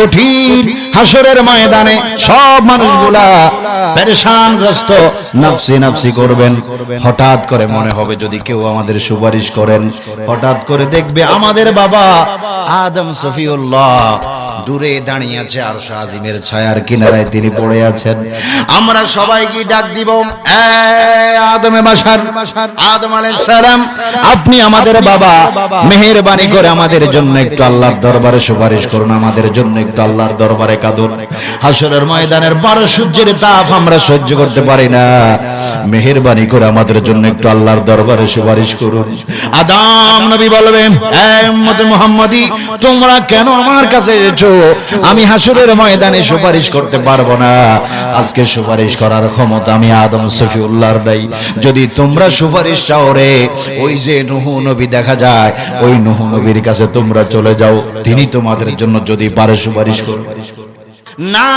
কঠিন হাসরের ময়দানে সব মানুষগুলা পেরেশানগ্রস্ত নাফসি নাফসি করবেন। হঠাৎ করে মনে হবে যদি কেউ আমাদের সুপারিশ করেন, হঠাৎ করে দেখবে আমাদের বাবা আদম সফিউল্লাহ দূরে দাঁড়িয়ে আছে আর আজিমের ছায়ার কিনারায় তিনি পড়ে আছেন। আমরা সবাইকে ডাক দিব আদমে বাসার আদম আলাইহিস সালাম আপনি আমাদের বাবা মেহেরবানি করে আমাদের জন্য একটু আল্লাহর দরবারে সুপারিশ করুন আমাদের জন্য একটু আল্লাহর দরবারে কাঁদুন। হাসরের ময়দানের বারো সূর্যের তাপ আমরা সহ্য করতে পারি না। মেহেরবানি করে আমাদের জন্য একটু আল্লাহর দরবারে সুপারিশ করুন। আদাম নবী বলবেন মুহাম্মাদি তোমরা কেন আমার কাছে এসেছ? আমি হাসুরের ময়দানে সুপারিশ করতে পারব না। আজকে সুপারিশ করার ক্ষমতা আমি আদম সফিউল্লাহর নাই। যদি তোমরা সুপারিশ চাও রে, ওই যে নুহু নবী দেখা যায়, ওই নুহু নবীর কাছে তোমরা চলে যাও। তিনি তোমাদের জন্য যদি পারে সুপারিশ করো না,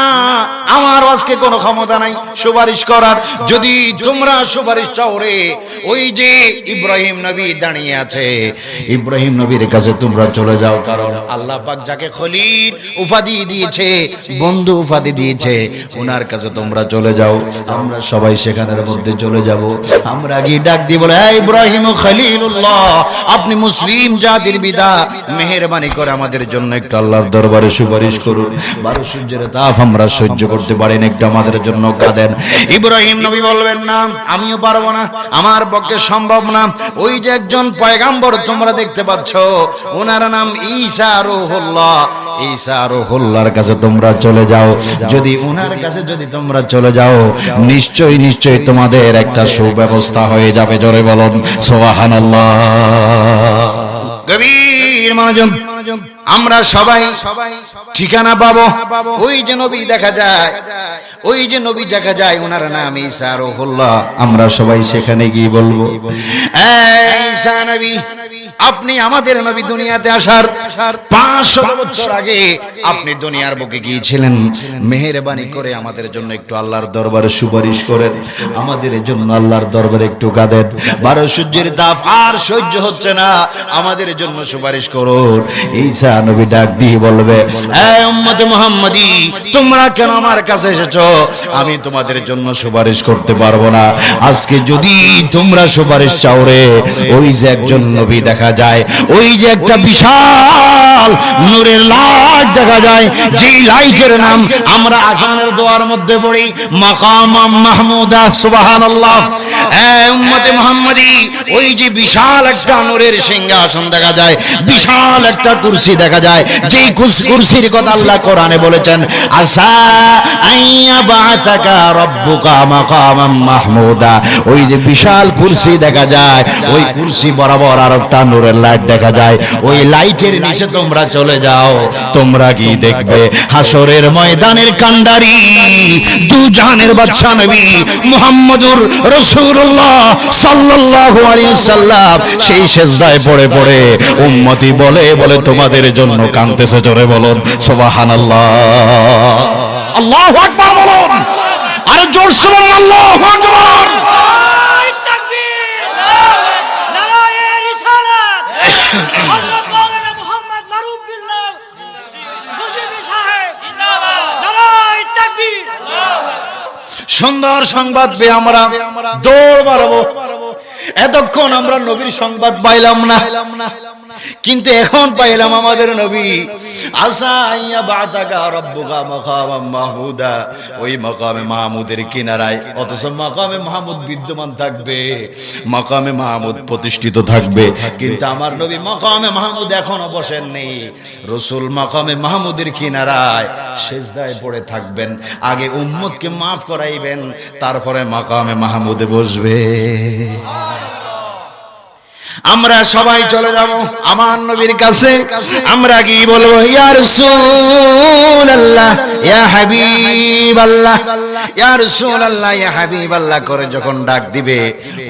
আমার আজকে কোনো ক্ষমতা নাই, সুপারিশ করার। যদি তোমরা সুপারিশ চাও রে, ওই যে ইব্রাহিম নবী দাঁড়িয়ে আছে, ইব্রাহিম নবীর কাছে তোমরা চলে যাও, কারণ আল্লাহ পাক যাকে খলিল উপাধি দিয়েছে, বন্ধু উপাধি দিয়েছে ওনার কাছে তোমরা চলে যাও, আমরা সবাই সেখানের মধ্যে চলে যাব। আমরা গিয়ে ডাক দিয়ে বলে "এই ইব্রাহিম খলিলুল্লাহ, আপনি মুসলিম জাতির বিদা, মেহেরবানি করে আমাদের জন্য একটু আল্লাহর দরবারে সুপারিশ করুন। বারো সূর্যের তাপ আমরা সহ্য করতে পারি না, একটু আমাদের জন্য কাঁদেন। ইব্রাহিম নবী বলবেন, না, আমিও পারব না, আমার পক্ষে সম্ভব না। ওই যে একজন পয়গাম্বর তোমরা দেখতে পাচ্ছ, ওনার নাম ঈসা রুহুল্লাহ। ঈসা রুহুল্লাহর কাছে তোমরা চলে যাও। যদি ওনার কাছে যদি তোমরা চলে যাও, নিশ্চয়ই নিশ্চয়ই তোমাদের একটা সুব্যবস্থা হয়ে যাবে। জোরে বলুন, সুবহানাল্লাহ। গভীর মনোযোগ আমরা সবাই সবাই ঠিকানা পাবো। ওই যে নবী দেখা যায়, ওই যে নবী দেখা যায়, ওনার নাম ঈসা আমরা সবাই সেখানে গিয়ে বলব ঈসা নবী আপনি আমাদের নবী দুনিয়াতে আসার পাঁচশো বছর আগে আপনি দুনিয়ার বুকে গিয়েছিলেন। মেহেরবানি করে আমাদের জন্য একটু আল্লাহর দরবারে সুপারিশ করেন। আমাদের জন্য আল্লাহর দরবারে একটু কাঁদেন বারো সূর্যের তাপ আর সহ্য হচ্ছে না। আমাদের জন্য সুপারিশ করুন। ঈসা নবী ডাক দিয়ে বলবে উম্মতে তোমরা কেন আমার কাছে এসেছ? আমি তোমাদের জন্য সুপারিশ করতে পারব না। আজকে যদি তোমরা সুপারিশ চাও রে, ওই যে একজন নবী দেখা যায়। ওই যে একটা বিশাল নূরের লাইট দেখা যায়। যে লাইটের নাম আমরা আসানের দোয়ার মধ্যে পড়ি মাকাম মাহমুদা সুবহানাল্লাহ। এ উম্মতে মুহাম্মাদি, ওই যে বিশাল একটা দেখা যায় ওই বরাবর আর একটা নূরের লাইট দেখা যায়, ওই লাইটের নিচে তোমরা চলে যাও, তোমরা কি দেখবে? হাসরের ময়দানের কান্ডারি দু জাহানের বাদশা নবী মুহাম্মদুর রাসূলুল্লাহ সাল্লাল্লাহু আলাইহি সাল্লাম সেই সেজদায় পড়ে পড়ে উম্মতি বলে বলে, তোমাদের জন্য কাঁদতেছে জোরে বলুন, সুবহানাল্লাহ। আল্লাহু আকবার বলুন, আরে জোরসে বলুন, আল্লাহু আকবার। সুন্দর সংবাদ পেয়ে আমরা। দৌড় মারবো। এতক্ষণ আমরা নবীর সংবাদ পাইলাম না। কিন্তু এখন পাইলাম আমাদের নবী। আসাইয়া বাতাকা রব্বুকা মাকামাম মাহমুদা। ওই মাকামে মাহমুদের কিনারায়, অথচ মাকামে মাহমুদ বিদ্যমান থাকবে, মাকামে মাহমুদ প্রতিষ্ঠিত থাকবে। কিন্তু আমার নবী মাকামে মাহমুদ এখনও বসেন নেই। রসুল মাকামে মাহমুদের কিনারায় সেজদায় পড়ে থাকবেন। আগে উম্মতকে মাফ করাইবেন, তারপরে মাকামে মাহমুদে বসবে। আমরা সবাই চলে যাব আমার নবীর কাছে। আমরা কি বলব? ইয়া রাসূলুল্লাহ, ইয়া হাবিবাল্লাহ। ইয়া রাসূলুল্লাহ, ইয়া হাবিবাল্লাহ করে যখন ডাক দিবে,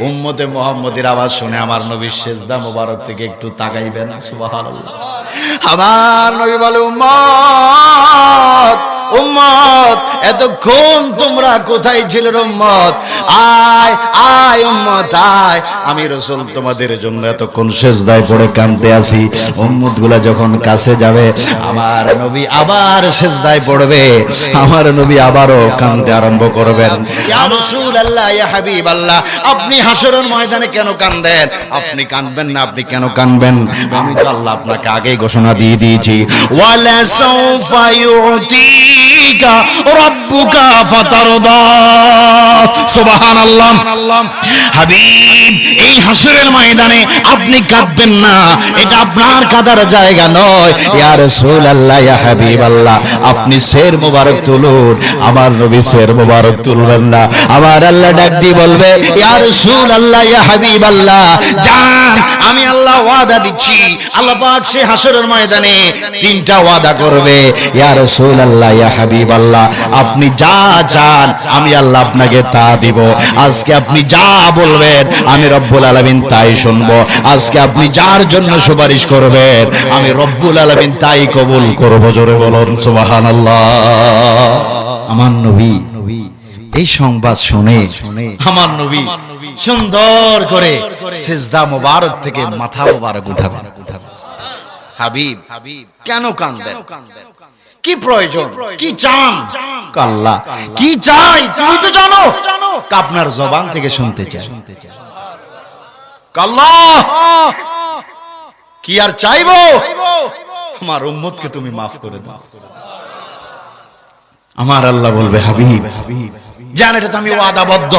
উম্মতে মুহাম্মদের আওয়াজ শুনে আমার নবীর সেজদা মোবারক থেকে একটু তাকাইবেন সুবহানাল্লাহ। আমার নবী বলে, উম্মত উম্মত, এতক্ষণ তোমরা কোথায় ছিল উম্মত? আয় আয় উম্মত, আয়। আমি রসুল তোমাদের জন্য এতক্ষণ শেষদায় পড়ে কানতে আসি। উম্মত যখন কাছে যাবে, আমার নবী আবার শেষদায় পড়বে। আমার নবী আবারও কানতে আরম্ভ করবেন। ইয়া হাবিবাল্লাহ, আপনি হাসরের ময়দানে কেন কান্দেন? আপনি কানবেন না, আপনি কেন কানবেন? আমি তো আল্লাহ আপনাকে আগেই ঘোষণা দিয়ে দিয়েছি। ওয়ালা সাউফা ইউতিকা রাব্বুকা ফাতারদা। সুবহানাল্লাহ। হাবিব এই হাসরের ময়দানে আপনি কাঁদবেন না। এটা আপনার কাদার জায়গা নয়। ইয়া রাসূলুল্লাহ ইয়া হাবিবাল্লাহ আপনি শের মোবারক তুলুন। আমার নবী শের মোবারক তুলবেন না। আমার আল্লাহ ডাক দিয়ে বলবে ইয়া রাসূলুল্লাহ ইয়া হাবিবাল্লাহ জান আমি আল্লাহ ওয়াদা দিচ্ছি। আল্লাহ পাক সে হাসরের ময়দানে তিনটা ওয়াদা করবে। ইয়ার ইয়া রাসূলুল্লাহ আপনি যা চান, আমি আল্লাহ আপনাকে তা দিব। আজকে আপনি যা বলবেন, আমি রব্বুল আলামিন তাই শুনব। আজকে আপনি যার জন্য সুপারিশ করবেন, আমি রব্বুল আলামিন তাই কবুল করব, জোরে বলুন, সুবহানাল্লাহ। আমার নবী, এই সংবাদ শুনে আমার নবী সুন্দর করে সেজদা মোবারক থেকে মাথা মোবারক উঠাবেন। হাবিব, কেন কান্দেন? কি প্রয়োজন? কি চান? কাল্লা। কি চাই? তুমি তো জানো। আপনার জবান থেকে শুনতে চাই। কাল্লা! কি আর চাইব? আমার উম্মতকে তুমি মাফ করে দাও। আমার আল্লাহ বলবে হাবিব জান এটা তো আমি ওয়াদাবদ্ধ।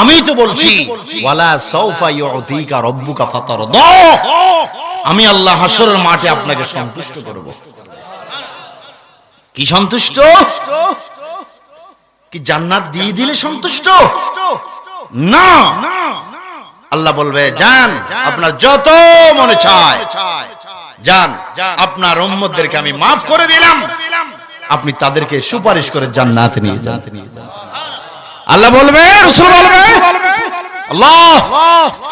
আমি তো বলছি ওয়ালা সাউফা ইউতিকা রাব্বুকা ফাতারদা। আমি আল্লাহ হাসরের মাঠে আপনাকে সন্তুষ্ট করব। কি সন্তুষ্ট? কি জান্নাত দিয়ে দিলে সন্তুষ্ট? না। আল্লাহ বলবে যান আপনার যত মনে চায় যান আপনার উম্মতদেরকে আমি মাফ করে দিলাম। আপনি তাদেরকে সুপারিশ করে জান্নাত নিয়ে যান। আল্লাহ বলবে, রসুল বলবে, আল্লাহ,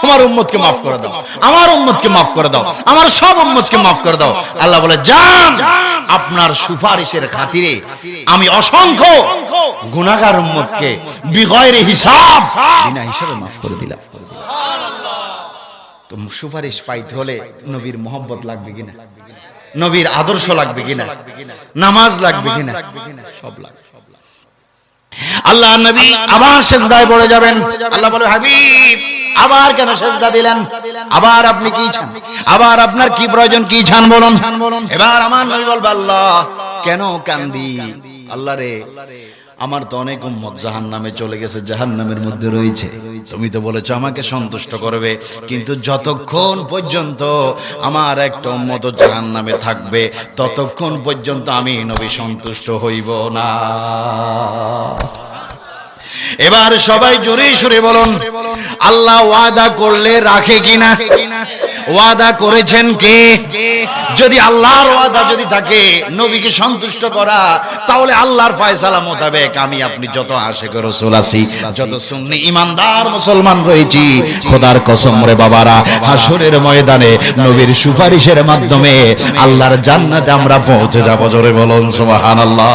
আমার উম্মতকে মাফ করে দাও, আমার উম্মতকে মাফ করে দাও, আমার সব উম্মতকে মাফ করে দাও। আল্লাহ বলে যান আপনার সুপারিশের খাতিরে আমি অসংখ্য গুনাহগার উম্মতকে বিগয়রে হিসাব বিনা হিসাবে মাফ করে দিলাম। তো সুপারিশ পাইতে হলে নবীর মোহব্বত লাগবে কিনা? নবীর আদর্শ লাগবে কিনা? নামাজ লাগবে কিনা? সব লাগবে। আল্লাহ নবী আবার সেজদায় পড়ে যাবেন। আল্লাহ বলে হাবিব আবার কেন সেজদা দিলেন? আবার আপনি কি চান? আবার আপনার কি প্রয়োজন কি চান বলুন? এবার আমার নবী বলবে, আল্লাহ, কেন কান্দি? আল্লাহ রে, আমার তো অনেক উম্মত জাহান নামে চলে গেছে জাহান নামের মধ্যে রয়েছে। তুমি তো বলেছ আমাকে সন্তুষ্ট করবে, কিন্তু যতক্ষণ পর্যন্ত আমার একটা উম্মত জাহান নামে থাকবে, ততক্ষণ পর্যন্ত আমি নবী সন্তুষ্ট হইব না। এবার সবাই জোরে সরে বলুন, আল্লাহ ওয়াদা করলে রাখে কিনা? ওয়াদা করেছেন কে? যদি আল্লাহর ওয়াদা যদি থাকে, নবীকে সন্তুষ্ট করা, তাহলে আল্লাহর ফয়সালা মোতাবেক আমি আপনি যত আশেক রসুল আছি, যত সুন্নি ইমানদার মুসলমান রয়েছি, খোদার কসম রে বাবারা হাসরের ময়দানে নবীর সুপারিশের মাধ্যমে আল্লাহর জান্নাতে আমরা পৌঁছে যাব, জোরে বলুন, সুবহানাল্লাহ।